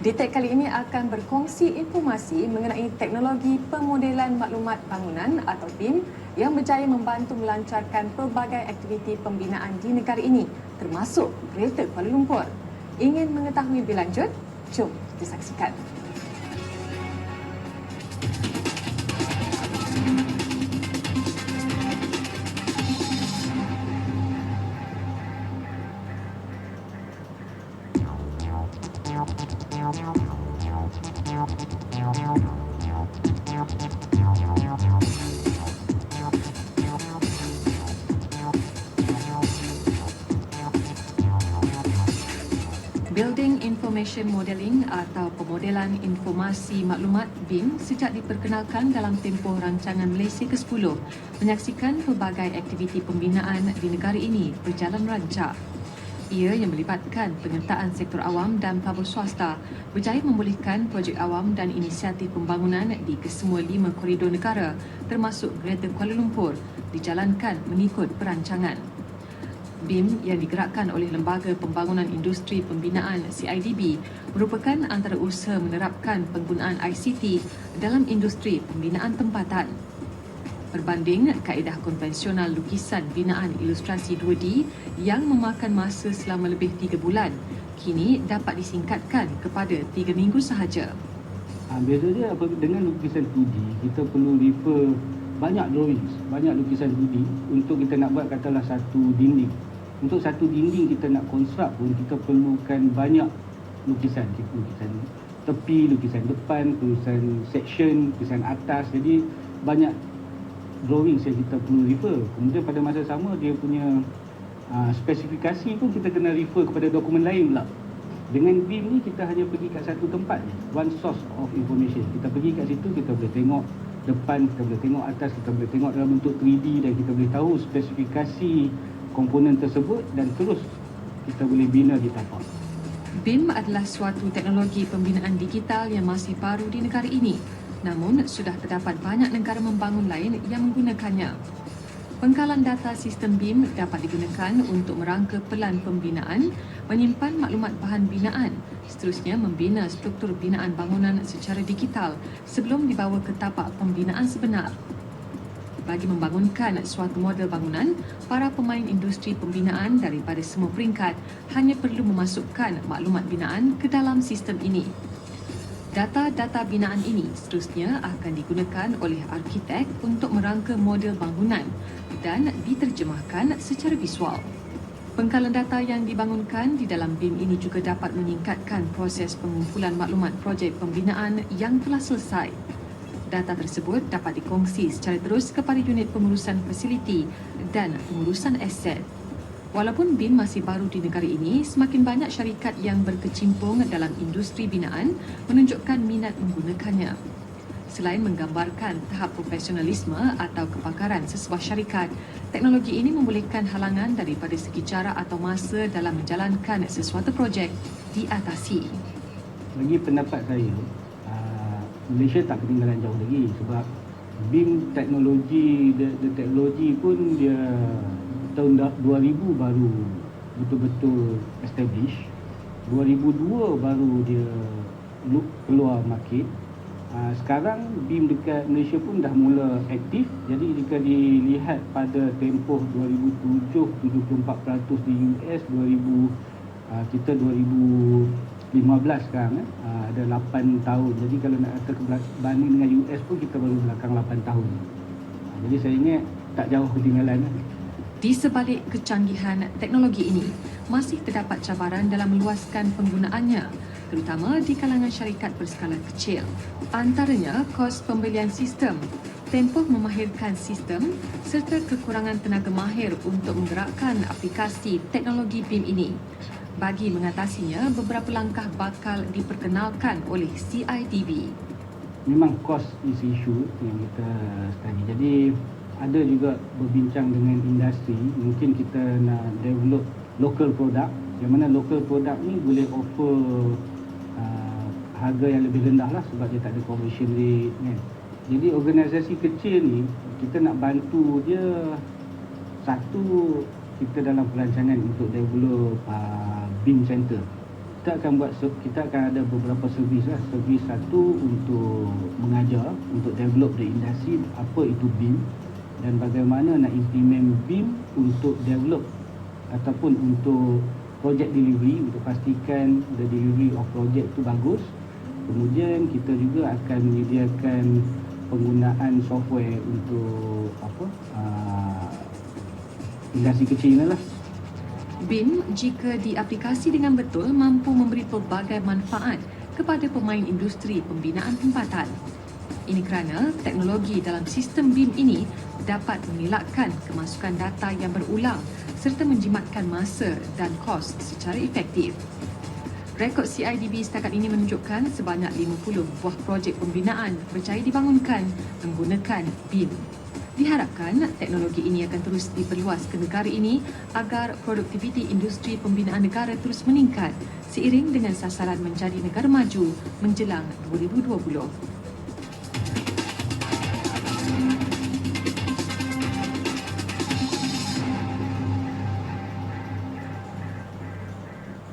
DTEK kali ini akan berkongsi informasi mengenai teknologi pemodelan maklumat bangunan atau BIM yang berjaya membantu melancarkan pelbagai aktiviti pembinaan di negara ini termasuk Greater Kuala Lumpur. Ingin mengetahui lebih lanjut? Jom kita saksikan. Building Information Modeling atau pemodelan informasi maklumat BIM sejak diperkenalkan dalam tempoh rancangan Malaysia ke-10 menyaksikan pelbagai aktiviti pembinaan di negara ini berjalan rancak. Ia yang melibatkan penyertaan sektor awam dan pabrik swasta berjaya membolehkan projek awam dan inisiatif pembangunan di kesemua lima koridor negara termasuk Greater Kuala Lumpur dijalankan mengikut perancangan. BIM yang digerakkan oleh Lembaga Pembangunan Industri Pembinaan CIDB merupakan antara usaha menerapkan penggunaan ICT dalam industri pembinaan tempatan. Berbanding kaedah konvensional lukisan binaan ilustrasi 2D yang memakan masa selama lebih 3 bulan, kini dapat disingkatkan kepada 3 minggu sahaja. Ha, apa dengan lukisan 2D, kita perlu refer banyak drawings, banyak lukisan 2D untuk kita nak buat katalah satu dinding untuk satu dinding kita nak construct pun kita perlukan banyak lukisan lukisan tepi, lukisan depan, lukisan section, lukisan atas jadi banyak drawing yang kita perlu refer kemudian pada masa sama dia punya uh, spesifikasi pun kita kena refer kepada dokumen lain pula dengan BIM ni kita hanya pergi kat satu tempat one source of information kita pergi kat situ kita boleh tengok depan kita boleh tengok atas kita boleh tengok dalam bentuk 3D dan kita boleh tahu spesifikasi komponen tersebut dan terus kita boleh bina di tapak. BIM adalah suatu teknologi pembinaan digital yang masih baru di negara ini. Namun, sudah terdapat banyak negara membangun lain yang menggunakannya. Pengkalan data sistem BIM dapat digunakan untuk merangka pelan pembinaan, menyimpan maklumat bahan binaan, seterusnya membina struktur binaan bangunan secara digital sebelum dibawa ke tapak pembinaan sebenar bagi membangunkan suatu model bangunan, para pemain industri pembinaan daripada semua peringkat hanya perlu memasukkan maklumat binaan ke dalam sistem ini. Data-data binaan ini seterusnya akan digunakan oleh arkitek untuk merangka model bangunan dan diterjemahkan secara visual. Pengkalan data yang dibangunkan di dalam BIM ini juga dapat meningkatkan proses pengumpulan maklumat projek pembinaan yang telah selesai data tersebut dapat dikongsi secara terus kepada unit pengurusan fasiliti dan pengurusan aset. Walaupun BIM masih baru di negara ini, semakin banyak syarikat yang berkecimpung dalam industri binaan menunjukkan minat menggunakannya. Selain menggambarkan tahap profesionalisme atau kepakaran sesebuah syarikat, teknologi ini membolehkan halangan daripada segi jarak atau masa dalam menjalankan sesuatu projek diatasi. Bagi pendapat saya, Malaysia tak ketinggalan jauh lagi sebab BIM teknologi teknologi pun dia tahun 2000 baru betul-betul establish 2002 baru dia keluar market uh, sekarang BIM dekat Malaysia pun dah mula aktif jadi jika dilihat pada tempoh 2007 74% di US 2000 uh, kita 2000 15 sekarang eh. uh, ada 8 tahun jadi kalau nak kata banding dengan US pun kita baru belakang 8 tahun jadi saya ingat tak jauh ketinggalan eh. Di sebalik kecanggihan teknologi ini masih terdapat cabaran dalam meluaskan penggunaannya terutama di kalangan syarikat berskala kecil antaranya kos pembelian sistem tempoh memahirkan sistem serta kekurangan tenaga mahir untuk menggerakkan aplikasi teknologi BIM ini bagi mengatasinya, beberapa langkah bakal diperkenalkan oleh CIDB. Memang cost is issue yang kita study. Jadi ada juga berbincang dengan industri. Mungkin kita nak develop local product. Yang mana local product ni boleh offer uh, harga yang lebih rendah lah sebab dia tak ada conversion rate. Kan? Jadi organisasi kecil ni kita nak bantu dia satu kita dalam perancangan untuk develop uh, BIM center. kita akan buat kita akan ada beberapa servis lah. Servis satu untuk mengajar, untuk develop the industry apa itu BIM dan bagaimana nak implement BIM untuk develop ataupun untuk project delivery untuk pastikan the delivery of project tu bagus. Kemudian kita juga akan menyediakan penggunaan software untuk apa uh, industri kecil lah. BIM jika diaplikasi dengan betul mampu memberi pelbagai manfaat kepada pemain industri pembinaan tempatan. Ini kerana teknologi dalam sistem BIM ini dapat mengelakkan kemasukan data yang berulang serta menjimatkan masa dan kos secara efektif. Rekod CIDB setakat ini menunjukkan sebanyak 50 buah projek pembinaan berjaya dibangunkan menggunakan BIM. Diharapkan teknologi ini akan terus diperluas ke negara ini agar produktiviti industri pembinaan negara terus meningkat seiring dengan sasaran menjadi negara maju menjelang 2020.